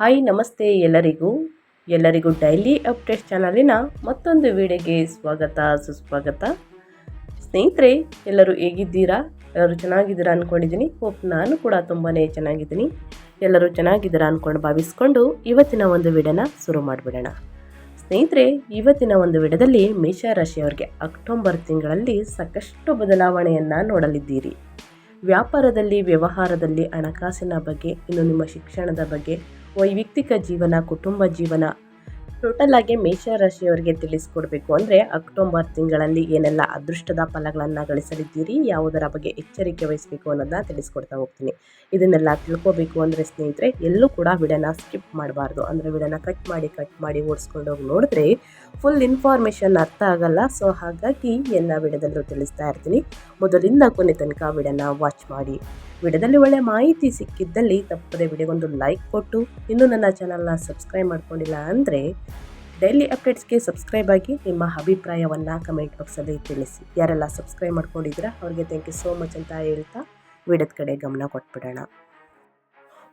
Hi ನಮಸ್ತೆ ಎಲ್ಲರಿಗೂ. ಎಲ್ಲರಿಗೂ ಡೈಲಿ ಅಪ್ಡೇಟ್ ಚಾನಲಿನ ಮತ್ತೊಂದು ವಿಡಿಯೋಗೆ ಸ್ವಾಗತ, ಸುಸ್ವಾಗತ. ಸ್ನೇಹಿತರೆ, ಎಲ್ಲರೂ ಹೇಗಿದ್ದೀರಾ? ಎಲ್ಲರೂ ಚೆನ್ನಾಗಿದ್ದೀರಾ ಅಂದ್ಕೊಂಡಿದ್ದೀನಿ ಹೋಪ್ ನಾನು ಕೂಡ ತುಂಬಾ ಚೆನ್ನಾಗಿದ್ದೀನಿ. ಎಲ್ಲರೂ ಚೆನ್ನಾಗಿದ್ದೀರಾ ಅಂದ್ಕೊಂಡು ಭಾವಿಸ್ಕೊಂಡು ಇವತ್ತಿನ ಒಂದು ವಿಡಿಯೋನ ಶುರು ಮಾಡಿಬಿಡೋಣ. ಸ್ನೇಹಿತರೆ, ಇವತ್ತಿನ ಒಂದು ವಿಡಿಯೋದಲ್ಲಿ ಮೇಷರಾಶಿಯವರಿಗೆ ಅಕ್ಟೋಬರ್ ತಿಂಗಳಲ್ಲಿ ಸಾಕಷ್ಟು ಬದಲಾವಣೆಯನ್ನು ನೋಡಲಿದ್ದೀರಿ. ವ್ಯಾಪಾರದಲ್ಲಿ, ವ್ಯವಹಾರದಲ್ಲಿ ಹಣಕಾಸಿನ ಬಗ್ಗೆ, ಇನ್ನು ನಿಮ್ಮ ಶಿಕ್ಷಣದ ಬಗ್ಗೆ ವೈಯಕ್ತಿಕ ಜೀವನ, ಕುಟುಂಬ ಜೀವನ ಟೋಟಲ್ ಆಗಿ ಮೇಷರಾಶಿಯವರಿಗೆ ತಿಳಿಸ್ಕೊಡ್ಬೇಕು ಅಂದರೆ ಅಕ್ಟೋಬರ್ ತಿಂಗಳಲ್ಲಿ ಏನೆಲ್ಲ ಅದೃಷ್ಟದ ಫಲಗಳನ್ನು ಗಳಿಸಲಿದ್ದೀರಿ, ಯಾವುದರ ಬಗ್ಗೆ ಎಚ್ಚರಿಕೆ ವಹಿಸಬೇಕು ಅನ್ನೋದನ್ನ ತಿಳಿಸ್ಕೊಡ್ತಾ ಹೋಗ್ತೀನಿ. ಇದನ್ನೆಲ್ಲ ತಿಳ್ಕೊಬೇಕು ಅಂದರೆ ಸ್ನೇಹಿತರೆ, ಎಲ್ಲೂ ಕೂಡ ವಿಡನ ಸ್ಕಿಪ್ ಮಾಡಬಾರ್ದು. ಅಂದರೆ ವಿಡಿಯೋನ ಕಟ್ ಮಾಡಿ ಕಟ್ ಮಾಡಿ ಓಡಿಸ್ಕೊಂಡು ಹೋಗಿ ನೋಡಿದ್ರೆ ಫುಲ್ ಇನ್ಫಾರ್ಮೇಷನ್ ಅರ್ಥ ಆಗಲ್ಲ. ಸೊ ಹಾಗಾಗಿ ಎಲ್ಲ ವಿಡದಲ್ಲೂ ತಿಳಿಸ್ತಾ ಇರ್ತೀನಿ. ಮೊದಲಿಂದ ಕೊನೆ ತನಕ ವಿಡಿಯೋನ ವಾಚ್ ಮಾಡಿ. ವಿಡಿಯೋದಲ್ಲಿ ಒಳ್ಳೆ ಮಾಹಿತಿ ಸಿಕ್ಕಿದ್ದಲ್ಲಿ ತಪ್ಪದೆ ವಿಡಿಯೋಗೊಂದು ಲೈಕ್ ಕೊಟ್ಟು. ಇನ್ನೂ ನನ್ನ ಚಾನಲ್ನ ಸಬ್ಸ್ಕ್ರೈಬ್ ಮಾಡ್ಕೊಂಡಿಲ್ಲ ಅಂದರೆ ಡೈಲಿ ಅಪ್ಡೇಟ್ಸ್ಗೆ ಸಬ್ಸ್ಕ್ರೈಬ್ ಆಗಿ ನಿಮ್ಮ ಅಭಿಪ್ರಾಯವನ್ನು ಕಮೆಂಟ್ ಬಾಕ್ಸಲ್ಲಿ ತಿಳಿಸಿ. ಯಾರೆಲ್ಲ ಸಬ್ಸ್ಕ್ರೈಬ್ ಮಾಡ್ಕೊಂಡಿದ್ದೀರಾ, ಅವ್ರಿಗೆ ಥ್ಯಾಂಕ್ ಯು ಸೋ ಮಚ್ ಅಂತ ಹೇಳ್ತಾ ವಿಡಿಯೋದ ಕಡೆ ಗಮನ ಕೊಟ್ಬಿಡೋಣ.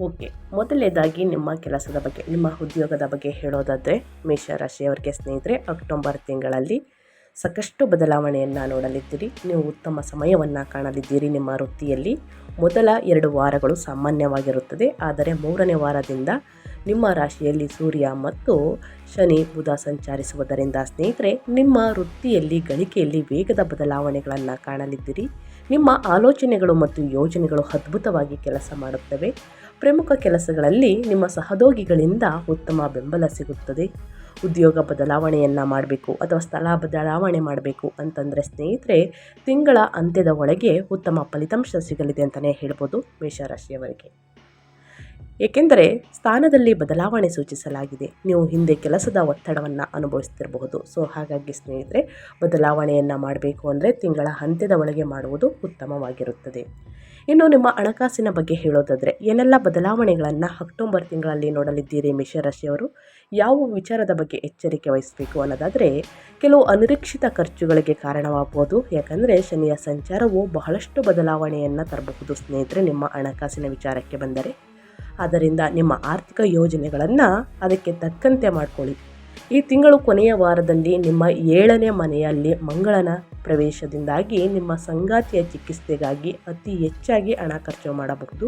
ಓಕೆ, ಮೊದಲನೇದಾಗಿ ನಿಮ್ಮ ಕೆಲಸದ ಬಗ್ಗೆ, ನಿಮ್ಮ ಉದ್ಯೋಗದ ಬಗ್ಗೆ ಹೇಳೋದಾದರೆ, ಮೇಷರಾಶಿಯವರಿಗೆ ಸ್ನೇಹಿತರೆ, ಅಕ್ಟೋಬರ್ ತಿಂಗಳಲ್ಲಿ ಸಾಕಷ್ಟು ಬದಲಾವಣೆಯನ್ನು ನೋಡಲಿದ್ದೀರಿ. ನೀವು ಉತ್ತಮ ಸಮಯವನ್ನು ಕಾಣಲಿದ್ದೀರಿ ನಿಮ್ಮ ವೃತ್ತಿಯಲ್ಲಿ. ಮೊದಲ ಎರಡು ವಾರಗಳು ಸಾಮಾನ್ಯವಾಗಿರುತ್ತದೆ. ಆದರೆ ಮೂರನೇ ವಾರದಿಂದ ನಿಮ್ಮ ರಾಶಿಯಲ್ಲಿ ಸೂರ್ಯ ಮತ್ತು ಶನಿ, ಬುಧ ಸಂಚರಿಸುವುದರಿಂದ ಸ್ನೇಹಿತರೆ, ನಿಮ್ಮ ವೃತ್ತಿಯಲ್ಲಿ, ಗಳಿಕೆಯಲ್ಲಿ ವೇಗದ ಬದಲಾವಣೆಗಳನ್ನು ಕಾಣಲಿದ್ದೀರಿ. ನಿಮ್ಮ ಆಲೋಚನೆಗಳು ಮತ್ತು ಯೋಜನೆಗಳು ಅದ್ಭುತವಾಗಿ ಕೆಲಸ ಮಾಡುತ್ತವೆ. ಪ್ರಮುಖ ಕೆಲಸಗಳಲ್ಲಿ ನಿಮ್ಮ ಸಹೋದ್ಯೋಗಿಗಳಿಂದ ಉತ್ತಮ ಬೆಂಬಲ ಸಿಗುತ್ತದೆ. ಉದ್ಯೋಗ ಬದಲಾವಣೆಯನ್ನು ಮಾಡಬೇಕು ಅಥವಾ ಸ್ಥಳ ಬದಲಾವಣೆ ಮಾಡಬೇಕು ಅಂತಂದರೆ ಸ್ನೇಹಿತರೆ, ತಿಂಗಳ ಅಂತ್ಯದ ಒಳಗೆ ಉತ್ತಮ ಫಲಿತಾಂಶ ಸಿಗಲಿದೆ ಅಂತಲೇ ಹೇಳ್ಬೋದು ಮೇಷರಾಶಿಯವರಿಗೆ. ಏಕೆಂದರೆ ಸ್ಥಾನದಲ್ಲಿ ಬದಲಾವಣೆ ಸೂಚಿಸಲಾಗಿದೆ. ನೀವು ಹಿಂದೆ ಕೆಲಸದ ಒತ್ತಡವನ್ನು ಅನುಭವಿಸ್ತಿರಬಹುದು. ಸೊ, ಹಾಗಾಗಿ ಸ್ನೇಹಿತರೆ, ಬದಲಾವಣೆಯನ್ನು ಮಾಡಬೇಕು ಅಂದರೆ ತಿಂಗಳ ಅಂತ್ಯದ ಒಳಗೆ ಮಾಡುವುದು ಉತ್ತಮವಾಗಿರುತ್ತದೆ. ಇನ್ನು ನಿಮ್ಮ ಹಣಕಾಸಿನ ಬಗ್ಗೆ ಹೇಳೋದಾದರೆ, ಏನೆಲ್ಲ ಬದಲಾವಣೆಗಳನ್ನು ಅಕ್ಟೋಬರ್ ತಿಂಗಳಲ್ಲಿ ನೋಡಲಿದ್ದೀರಿ ಮೇಷರಾಶಿಯವರು ಯಾವ ವಿಚಾರದ ಬಗ್ಗೆ ಎಚ್ಚರಿಕೆ ವಹಿಸಬೇಕು ಅನ್ನೋದಾದರೆ, ಕೆಲವು ಅನಿರೀಕ್ಷಿತ ಖರ್ಚುಗಳಿಗೆ ಕಾರಣವಾಗಬಹುದು ಯಾಕಂದರೆ ಶನಿಯ ಸಂಚಾರವು ಬಹಳಷ್ಟು ಬದಲಾವಣೆಯನ್ನು ತರಬಹುದು ಸ್ನೇಹಿತರೆ, ನಿಮ್ಮ ಹಣಕಾಸಿನ ವಿಚಾರಕ್ಕೆ ಬಂದರೆ. ಆದ್ದರಿಂದ ನಿಮ್ಮ ಆರ್ಥಿಕ ಯೋಜನೆಗಳನ್ನು ಅದಕ್ಕೆ ತಕ್ಕಂತೆ ಮಾಡಿಕೊಳ್ಳಿ. ಈ ತಿಂಗಳು ಕೊನೆಯ ವಾರದಲ್ಲಿ ನಿಮ್ಮ ಏಳನೇ ಮನೆಯಲ್ಲಿ ಮಂಗಳನ ಪ್ರವೇಶದಿಂದಾಗಿ ನಿಮ್ಮ ಸಂಗಾತಿಯ ಚಿಕಿತ್ಸೆಗಾಗಿ ಅತಿ ಹೆಚ್ಚಾಗಿ ಹಣ ಖರ್ಚು ಮಾಡಬಹುದು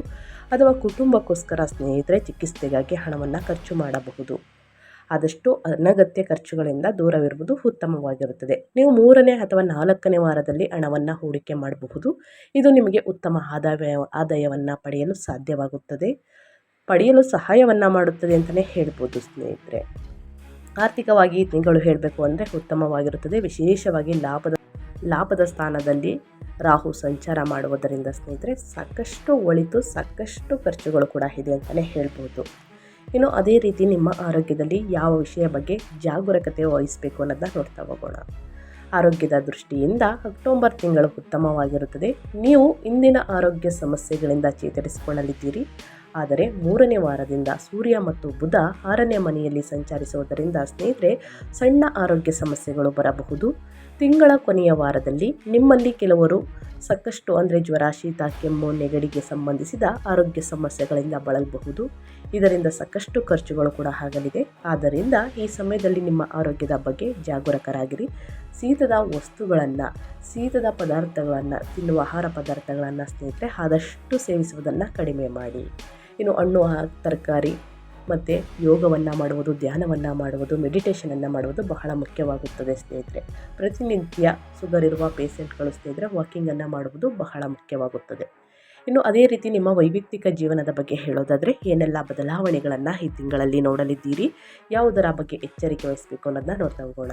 ಅಥವಾ ಕುಟುಂಬಕ್ಕೋಸ್ಕರ ಸ್ನೇಹಿತರೆ ಚಿಕಿತ್ಸೆಗಾಗಿ ಹಣವನ್ನು ಖರ್ಚು ಮಾಡಬಹುದು. ಆದಷ್ಟು ಅನಗತ್ಯ ಖರ್ಚುಗಳಿಂದ ದೂರವಿರುವುದು ಉತ್ತಮವಾಗಿರುತ್ತದೆ. ನೀವು ಮೂರನೇ ಅಥವಾ ನಾಲ್ಕನೇ ವಾರದಲ್ಲಿ ಹಣವನ್ನು ಹೂಡಿಕೆ ಮಾಡಬಹುದು. ಇದು ನಿಮಗೆ ಉತ್ತಮ ಆದಾಯ, ಆದಾಯವನ್ನು ಪಡೆಯಲು ಸಾಧ್ಯವಾಗುತ್ತದೆ. ಪಡೆಯಲು ಸಹಾಯವನ್ನು ಮಾಡುತ್ತದೆ ಅಂತಲೇ ಹೇಳ್ಬೋದು ಸ್ನೇಹಿತರೆ. ಆರ್ಥಿಕವಾಗಿ ತಿಂಗಳು ಹೇಳಬೇಕು ಅಂದರೆ ಉತ್ತಮವಾಗಿರುತ್ತದೆ. ವಿಶೇಷವಾಗಿ ಲಾಭದ ಲಾಭದ ಸ್ಥಾನದಲ್ಲಿ ರಾಹು ಸಂಚಾರ ಮಾಡುವುದರಿಂದ ಸ್ನೇಹಿತರೆ, ಸಾಕಷ್ಟು ಒಳಿತು, ಸಾಕಷ್ಟು ಖರ್ಚುಗಳು ಕೂಡ ಇದೆ ಅಂತಲೇ ಹೇಳ್ಬೋದು. ಇನ್ನು ಅದೇ ರೀತಿ ನಿಮ್ಮ ಆರೋಗ್ಯದಲ್ಲಿ ಯಾವ ವಿಷಯ ಬಗ್ಗೆ ಜಾಗರೂಕತೆ ವಹಿಸಬೇಕು ಅನ್ನೋದನ್ನ ನೋಡ್ತಾ ಹೋಗೋಣ. ಆರೋಗ್ಯದ ದೃಷ್ಟಿಯಿಂದ ಅಕ್ಟೋಬರ್ ತಿಂಗಳು ಉತ್ತಮವಾಗಿರುತ್ತದೆ. ನೀವು ಇಂದಿನ ಆರೋಗ್ಯ ಸಮಸ್ಯೆಗಳಿಂದ ಚೇತರಿಸಿಕೊಳ್ಳಲಿದ್ದೀರಿ. ಆದರೆ ಮೂರನೇ ವಾರದಿಂದ ಸೂರ್ಯ ಮತ್ತು ಬುಧ ಆರನೇ ಮನೆಯಲ್ಲಿ ಸಂಚರಿಸುವುದರಿಂದ ಸ್ನೇಹಿತರೆ, ಸಣ್ಣ ಆರೋಗ್ಯ ಸಮಸ್ಯೆಗಳು ಬರಬಹುದು. ತಿಂಗಳ ಕೊನೆಯ ವಾರದಲ್ಲಿ ನಿಮ್ಮಲ್ಲಿ ಕೆಲವರು ಸಾಕಷ್ಟು ಅಂದರೆ ಜ್ವರ ಶೀತ ಕೆಮ್ಮು, ನೆಗಡಿಗೆ ಸಂಬಂಧಿಸಿದ ಆರೋಗ್ಯ ಸಮಸ್ಯೆಗಳಿಂದ ಬಳಲಬಹುದು. ಇದರಿಂದ ಸಾಕಷ್ಟು ಖರ್ಚುಗಳು ಕೂಡ ಆಗಲಿದೆ. ಆದ್ದರಿಂದ ಈ ಸಮಯದಲ್ಲಿ ನಿಮ್ಮ ಆರೋಗ್ಯದ ಬಗ್ಗೆ ಜಾಗರೂಕರಾಗಿರಿ. ಶೀತದ ವಸ್ತುಗಳನ್ನು, ಶೀತದ ಪದಾರ್ಥಗಳನ್ನು, ತಿನ್ನುವ ಆಹಾರ ಪದಾರ್ಥಗಳನ್ನು ಸ್ನೇಹಿತರೆ ಆದಷ್ಟು ಸೇವಿಸುವುದನ್ನು ಕಡಿಮೆ ಮಾಡಿ. ಇನ್ನು ಹಣ್ಣು ತರಕಾರಿ ಮತ್ತು ಯೋಗವನ್ನು ಮಾಡುವುದು, ಧ್ಯಾನವನ್ನು ಮಾಡುವುದು ಮೆಡಿಟೇಷನನ್ನು ಮಾಡುವುದು ಬಹಳ ಮುಖ್ಯವಾಗುತ್ತದೆ ಸ್ನೇಹಿತರೆ. ಪ್ರತಿನಿತ್ಯ ಶುಗರ್ ಇರುವ ಪೇಷೆಂಟ್ಗಳು ಸ್ನೇಹಿತರೆ ವಾಕಿಂಗನ್ನು ಮಾಡುವುದು ಬಹಳ ಮುಖ್ಯವಾಗುತ್ತದೆ. ಇನ್ನು ಅದೇ ರೀತಿ ನಿಮ್ಮ ವೈಯಕ್ತಿಕ ಜೀವನದ ಬಗ್ಗೆ ಹೇಳೋದಾದರೆ ಏನೆಲ್ಲ ಬದಲಾವಣೆಗಳನ್ನು ಈ ತಿಂಗಳಲ್ಲಿ ನೋಡಲಿದ್ದೀರಿ, ಯಾವುದರ ಬಗ್ಗೆ ಎಚ್ಚರಿಕೆ ವಹಿಸಬೇಕು ಅನ್ನೋದನ್ನ ನೋಡ್ತಾ ಹೋಗೋಣ.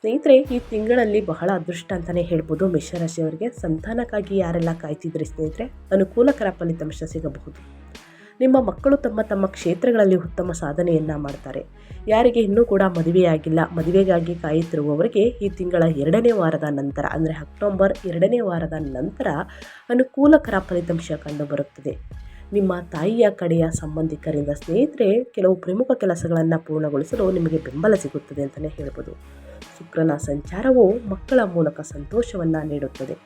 ಸ್ನೇಹಿತರೆ, ಈ ತಿಂಗಳಲ್ಲಿ ಬಹಳ ಅದೃಷ್ಟ ಅಂತಲೇ ಹೇಳ್ಬೋದು. ಮೇಷರಾಶಿಯವರಿಗೆ ಸಂತಾನಕ್ಕಾಗಿ ಯಾರೆಲ್ಲ ಕಾಯ್ತಿದ್ರಿ ಸ್ನೇಹಿತರೆ? ಅನುಕೂಲಕರ ಫಲಿತಾಂಶ ಸಿಗಬಹುದು. ನಿಮ್ಮ ಮಕ್ಕಳು ತಮ್ಮ ತಮ್ಮ ಕ್ಷೇತ್ರಗಳಲ್ಲಿ ಉತ್ತಮ ಸಾಧನೆಯನ್ನು ಮಾಡ್ತಾರೆ. ಯಾರಿಗೆ ಇನ್ನೂ ಕೂಡ ಮದುವೆಯಾಗಿಲ್ಲ, ಮದುವೆಗಾಗಿ ಕಾಯುತ್ತಿರುವವರಿಗೆ ಈ ತಿಂಗಳ ಎರಡನೇ ವಾರದ ನಂತರ, ಅಂದರೆ ಅಕ್ಟೋಬರ್ ಎರಡನೇ ವಾರದ ನಂತರ ಅನುಕೂಲಕರ ಫಲಿತಾಂಶ ಕಂಡುಬರುತ್ತದೆ. ನಿಮ್ಮ ತಾಯಿಯ ಕಡೆಯ ಸಂಬಂಧಿಕರಿಂದ ಸ್ನೇಹಿತರೆ, ಕೆಲವು ಪ್ರಮುಖ ಕೆಲಸಗಳನ್ನು ಪೂರ್ಣಗೊಳಿಸಲು ನಿಮಗೆ ಬೆಂಬಲ ಸಿಗುತ್ತದೆ ಅಂತಲೇ ಹೇಳ್ಬೋದು. ಶುಕ್ರನ ಸಂಚಾರವು ಮಕ್ಕಳ ಮೂಲಕ ಸಂತೋಷವನ್ನು ನೀಡುತ್ತದೆ.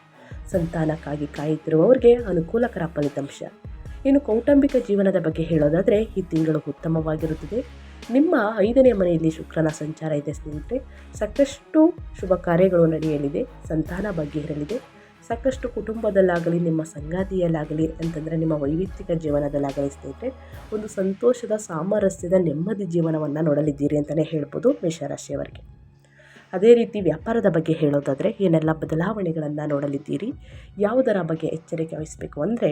ಸಂತಾನಕ್ಕಾಗಿ ಕಾಯುತ್ತಿರುವವರಿಗೆ ಅನುಕೂಲಕರ ಫಲಿತಾಂಶ. ಇನ್ನು ಕೌಟುಂಬಿಕ ಜೀವನದ ಬಗ್ಗೆ ಹೇಳೋದಾದರೆ ಈ ತಿಂಗಳು ಉತ್ತಮವಾಗಿರುತ್ತದೆ. ನಿಮ್ಮ ಐದನೇ ಮನೆಯಲ್ಲಿ ಶುಕ್ರನ ಸಂಚಾರ ಇದೆ ಸ್ನೇಹಿತರೆ. ಸಾಕಷ್ಟು ಶುಭ ಕಾರ್ಯಗಳು ನಡೆಯಲಿದೆ, ಸಂತಾನ ಬಗ್ಗೆ ಇರಲಿದೆ. ಸಾಕಷ್ಟು ಕುಟುಂಬದಲ್ಲಾಗಲಿ, ನಿಮ್ಮ ಸಂಗಾತಿಯಲ್ಲಾಗಲಿ ಅಂತಂದರೆ ನಿಮ್ಮ ವೈಯಕ್ತಿಕ ಜೀವನದಲ್ಲಾಗಲಿ ಸ್ನೇಹಿತರೆ, ಒಂದು ಸಂತೋಷದ, ಸಾಮರಸ್ಯದ, ನೆಮ್ಮದಿ ಜೀವನವನ್ನು ನೋಡಲಿದ್ದೀರಿ ಅಂತಲೇ ಹೇಳ್ಬೋದು ಮೇಷರಾಶಿಯವರಿಗೆ. ಅದೇ ರೀತಿ ವ್ಯಾಪಾರದ ಬಗ್ಗೆ ಹೇಳೋದಾದರೆ ಏನೆಲ್ಲ ಬದಲಾವಣೆಗಳನ್ನು ನೋಡಲಿದ್ದೀರಿ? ಯಾವುದರ ಬಗ್ಗೆ ಎಚ್ಚರಿಕೆ ವಹಿಸಬೇಕು ಅಂದರೆ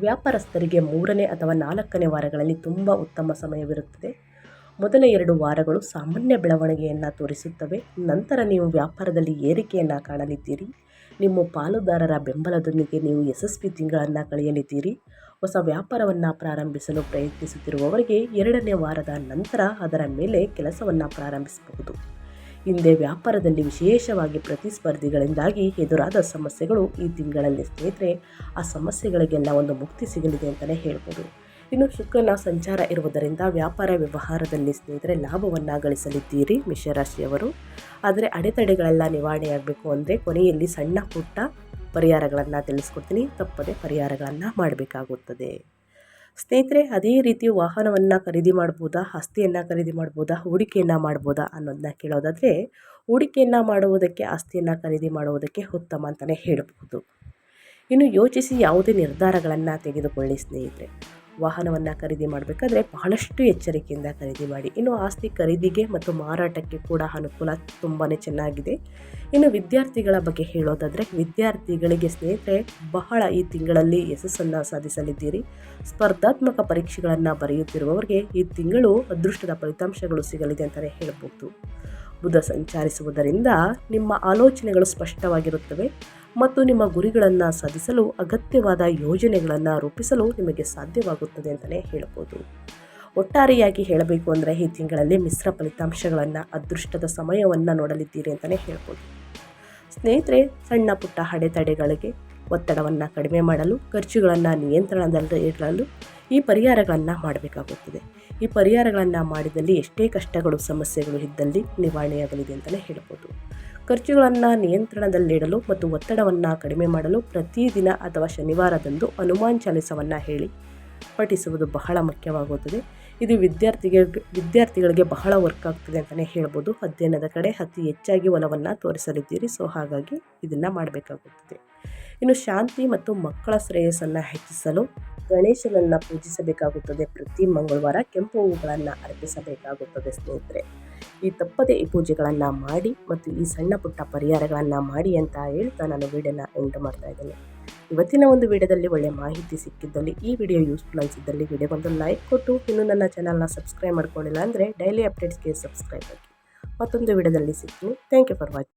ವ್ಯಾಪಾರಸ್ಥರಿಗೆ ಮೂರನೇ ಅಥವಾ ನಾಲ್ಕನೇ ವಾರಗಳಲ್ಲಿ ತುಂಬ ಉತ್ತಮ ಸಮಯವಿರುತ್ತದೆ. ಮೊದಲ ಎರಡು ವಾರಗಳು ಸಾಮಾನ್ಯ ಬೆಳವಣಿಗೆಯನ್ನು ತೋರಿಸುತ್ತವೆ. ನಂತರ ನೀವು ವ್ಯಾಪಾರದಲ್ಲಿ ಏರಿಕೆಯನ್ನು ಕಾಣಲಿದ್ದೀರಿ. ನಿಮ್ಮ ಪಾಲುದಾರರ ಬೆಂಬಲದೊಂದಿಗೆ ನೀವು ಯಶಸ್ವಿ ತಿಂಗಳನ್ನು ಕಳೆಯಲಿದ್ದೀರಿ. ಹೊಸ ವ್ಯಾಪಾರವನ್ನು ಪ್ರಾರಂಭಿಸಲು ಪ್ರಯತ್ನಿಸುತ್ತಿರುವವರಿಗೆ ಎರಡನೇ ವಾರದ ನಂತರ ಅದರ ಮೇಲೆ ಕೆಲಸವನ್ನು ಪ್ರಾರಂಭಿಸಬಹುದು. ಹಿಂದೆ ವ್ಯಾಪಾರದಲ್ಲಿ ವಿಶೇಷವಾಗಿ ಪ್ರತಿಸ್ಪರ್ಧಿಗಳಿಂದಾಗಿ ಎದುರಾದ ಸಮಸ್ಯೆಗಳು ಈ ತಿಂಗಳಲ್ಲಿ ಸ್ನೇಹಿತರೆ, ಆ ಸಮಸ್ಯೆಗಳಿಗೆಲ್ಲ ಒಂದು ಮುಕ್ತಿ ಸಿಗಲಿದೆ ಅಂತಲೇ ಹೇಳ್ಬೋದು. ಇನ್ನು ಶುಕ್ರನ ಸಂಚಾರ ಇರುವುದರಿಂದ ವ್ಯಾಪಾರ ವ್ಯವಹಾರದಲ್ಲಿ ಸ್ನೇಹಿತರೆ ಲಾಭವನ್ನು ಗಳಿಸಲಿದ್ದೀರಿ ಮಿಷರಾಶಿಯವರು. ಆದರೆ ಅಡೆತಡೆಗಳೆಲ್ಲ ನಿವಾರಣೆಯಾಗಬೇಕು ಅಂದರೆ ಕೊನೆಯಲ್ಲಿ ಸಣ್ಣ ಪುಟ್ಟ ಪರಿಹಾರಗಳನ್ನು ತಿಳಿಸ್ಕೊಡ್ತೀನಿ. ತಪ್ಪದೆ ಪರಿಹಾರಗಳನ್ನು ಮಾಡಬೇಕಾಗುತ್ತದೆ. ಸ್ನೇಹಿತರೆ, ಅದೇ ರೀತಿ ವಾಹನವನ್ನು ಖರೀದಿ ಮಾಡ್ಬೋದಾ, ಆಸ್ತಿಯನ್ನು ಖರೀದಿ ಮಾಡ್ಬೋದಾ, ಹೂಡಿಕೆಯನ್ನು ಮಾಡ್ಬೋದಾ ಅನ್ನೋದನ್ನ ಕೇಳೋದಾದರೆ, ಹೂಡಿಕೆಯನ್ನು ಮಾಡುವುದಕ್ಕೆ, ಆಸ್ತಿಯನ್ನು ಖರೀದಿ ಮಾಡುವುದಕ್ಕೆ ಉತ್ತಮ ಅಂತಲೇ ಹೇಳಬಹುದು. ಇನ್ನು ಯೋಚಿಸಿ ಯಾವುದೇ ನಿರ್ಧಾರಗಳನ್ನು ತೆಗೆದುಕೊಳ್ಳಿ ಸ್ನೇಹಿತರೆ. ವಾಹನವನ್ನು ಖರೀದಿ ಮಾಡಬೇಕಾದ್ರೆ ಬಹಳಷ್ಟು ಎಚ್ಚರಿಕೆಯಿಂದ ಖರೀದಿ ಮಾಡಿ. ಇನ್ನು ಆಸ್ತಿ ಖರೀದಿಗೆ ಮತ್ತು ಮಾರಾಟಕ್ಕೆ ಕೂಡ ಅನುಕೂಲ ತುಂಬಾ ಚೆನ್ನಾಗಿದೆ. ಇನ್ನು ವಿದ್ಯಾರ್ಥಿಗಳ ಬಗ್ಗೆ ಹೇಳೋದಾದರೆ, ವಿದ್ಯಾರ್ಥಿಗಳಿಗೆ ಸ್ನೇಹಿತರೆ, ಬಹಳ ಈ ತಿಂಗಳಲ್ಲಿ ಯಶಸ್ಸನ್ನು ಸಾಧಿಸಲಿದ್ದೀರಿ. ಸ್ಪರ್ಧಾತ್ಮಕ ಪರೀಕ್ಷೆಗಳನ್ನು ಬರೆಯುತ್ತಿರುವವರಿಗೆ ಈ ತಿಂಗಳು ಅದೃಷ್ಟದ ಫಲಿತಾಂಶಗಳು ಸಿಗಲಿದೆ ಅಂತಲೇ ಹೇಳಬಹುದು ಬುಧ ಸಂಚಾರಿಸುವುದರಿಂದ ನಿಮ್ಮ ಆಲೋಚನೆಗಳು ಸ್ಪಷ್ಟವಾಗಿರುತ್ತವೆ ಮತ್ತು ನಿಮ್ಮ ಗುರಿಗಳನ್ನು ಸಾಧಿಸಲು ಅಗತ್ಯವಾದ ಯೋಜನೆಗಳನ್ನು ರೂಪಿಸಲು ನಿಮಗೆ ಸಾಧ್ಯವಾಗುತ್ತದೆ ಅಂತಲೇ ಹೇಳ್ಬೋದು. ಒಟ್ಟಾರೆಯಾಗಿ ಹೇಳಬೇಕು ಅಂದರೆ ಈ ತಿಂಗಳಲ್ಲಿ ಮಿಶ್ರ ಫಲಿತಾಂಶಗಳನ್ನು, ಅದೃಷ್ಟದ ಸಮಯವನ್ನು ನೋಡಲಿದ್ದೀರಿ ಅಂತಲೇ ಹೇಳ್ಬೋದು. ಸ್ನೇಹಿತರೆ, ಸಣ್ಣ ಪುಟ್ಟ ಅಡೆತಡೆಗಳಿಗೆ ಒತ್ತಡವನ್ನು ಕಡಿಮೆ ಮಾಡಲು, ಖರ್ಚುಗಳನ್ನು ನಿಯಂತ್ರಣದಲ್ಲಿ ಇಡಲು ಈ ಪರಿಹಾರಗಳನ್ನು ಮಾಡಬೇಕಾಗುತ್ತದೆ. ಈ ಪರಿಹಾರಗಳನ್ನು ಮಾಡಿದಲ್ಲಿ ಎಷ್ಟೇ ಕಷ್ಟಗಳು, ಸಮಸ್ಯೆಗಳು ಇದ್ದಲ್ಲಿ ನಿವಾರಣೆಯಾಗಲಿದೆ ಅಂತಲೇ ಹೇಳ್ಬೋದು. ಖರ್ಚುಗಳನ್ನು ನಿಯಂತ್ರಣದಲ್ಲಿಡಲು ಮತ್ತು ಒತ್ತಡವನ್ನು ಕಡಿಮೆ ಮಾಡಲು ಪ್ರತಿದಿನ ಅಥವಾ ಶನಿವಾರದಂದು ಹನುಮಾನ್ ಚಾಲಿಸವನ್ನು ಹೇಳಿ ಪಠಿಸುವುದು ಬಹಳ ಮುಖ್ಯವಾಗುತ್ತದೆ. ಇದು ವಿದ್ಯಾರ್ಥಿಗೆ, ವಿದ್ಯಾರ್ಥಿಗಳಿಗೆ ಬಹಳ ವರ್ಕ್ ಆಗ್ತದೆ ಅಂತಲೇ ಹೇಳ್ಬೋದು. ಅಧ್ಯಯನದ ಕಡೆ ಅತಿ ಹೆಚ್ಚಾಗಿ ಒಲವನ್ನು ತೋರಿಸಲಿದ್ದೀರಿ. ಸೊ, ಹಾಗಾಗಿ ಇದನ್ನು ಮಾಡಬೇಕಾಗುತ್ತದೆ. ಇನ್ನು ಶಾಂತಿ ಮತ್ತು ಮಕ್ಕಳ ಶ್ರೇಯಸ್ಸನ್ನು ಹೆಚ್ಚಿಸಲು ಗಣೇಶನನ್ನು ಪೂಜಿಸಬೇಕಾಗುತ್ತದೆ. ಪ್ರತಿ ಮಂಗಳವಾರ ಕೆಂಪು ಹೂಗಳನ್ನು ಅರ್ಪಿಸಬೇಕಾಗುತ್ತದೆ ಸ್ನೇಹಿತರೆ. ಈ ತಪ್ಪದೆ ಈ ಪೂಜೆಗಳನ್ನು ಮಾಡಿ ಮತ್ತು ಈ ಸಣ್ಣ ಪುಟ್ಟ ಪರಿಹಾರಗಳನ್ನು ಮಾಡಿ ಅಂತ ಹೇಳ್ತಾ ನಾನು ವೀಡಿಯೋನ ಎಂಡ್ ಮಾಡ್ತಾ ಇದ್ದೇನೆ. ಇವತ್ತಿನ ಒಂದು ವಿಡಿಯೋದಲ್ಲಿ ಒಳ್ಳೆಯ ಮಾಹಿತಿ ಸಿಕ್ಕಿದ್ದಲ್ಲಿ, ಈ ವಿಡಿಯೋ ಯೂಸ್ಫುಲ್ ಅನಿಸಿದ್ದಲ್ಲಿ ವಿಡಿಯೋಗೊಂದು ಲೈಕ್ ಕೊಟ್ಟು, ಇನ್ನು ನನ್ನ ಚಾನಲ್ನ ಸಬ್ಸ್ಕ್ರೈಬ್ ಮಾಡ್ಕೊಂಡಿಲ್ಲ ಅಂದರೆ ಡೈಲಿ ಅಪ್ಡೇಟ್ಸ್ಗೆ ಸಬ್ಸ್ಕ್ರೈಬ್ ಆಗಿ ಮತ್ತೊಂದು ವಿಡಿಯೋದಲ್ಲಿ ಸಿಗ್ತೀನಿ. Thank you for watching